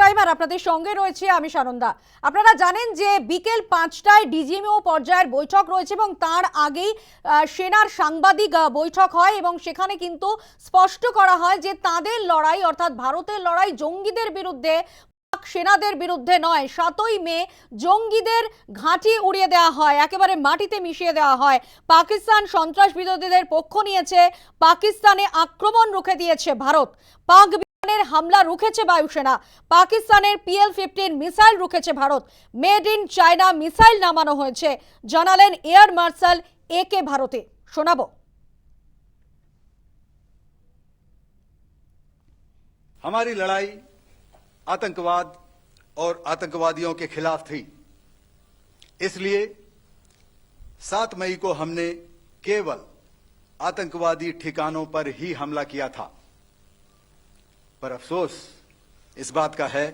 Time আর আপনাদের সঙ্গে রয়েছে, আমি সানন্দা। আপনারা জানেন যে বিকেল পাঁচটায় ডিজিএমও পর্যায়ের বৈঠক রয়েছে এবং তার আগেই সেনার সাংবাদিক বৈঠক হয় এবং সেখানে কিন্তু স্পষ্ট করা হয় যে তাদের লড়াই অর্থাৎ ভারতের লড়াই জঙ্গিদের বিরুদ্ধে সেনাদের বিরুদ্ধে নয়, সাতই মে জঙ্গিদের ঘাঁটি উড়িয়ে দেওয়া হয়, একেবারে মাটিতে মিশিয়ে দেওয়া হয়। পাকিস্তান সন্ত্রাস বিরোধীদের পক্ষ নিয়েছে, পাকিস্তানে আক্রমণ রুখে দিয়েছে ভারত। পাক বিমানের হামলা রুখেছে বায়ুসেনা পাকিস্তানের PL fifteen missile রুখেছে Bharat made in China missile নামানো হয়েছে জানালেন এয়ার মার্শাল এ কে ভারতে শোনাবো हमारी लड़ाई आतंकवाद और आतंकवादियों के खिलाफ थी इसलिए 7 मई को हमने केवल आतंकवादी ठिकानों पर ही हमला किया था पर अफसोस, इस बात का है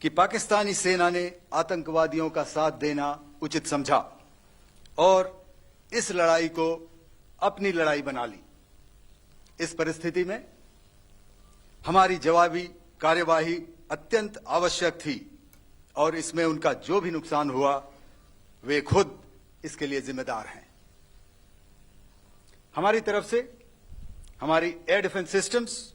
कि पाकिस्तानी सेना ने आतंकवादियों का साथ देना उचित समझा और इस लड़ाई को अपनी लड़ाई बना ली। इस परिस्थिति में हमारी जवाबी कार्यवाही अत्यंत आवश्यक थी और इसमें उनका जो भी नुकसान हुआ, वे खुद इसके लिए जिम्मेदार हैं। हमारी तरफ़ से हमारी एयर डिफेंस सिस्टम्स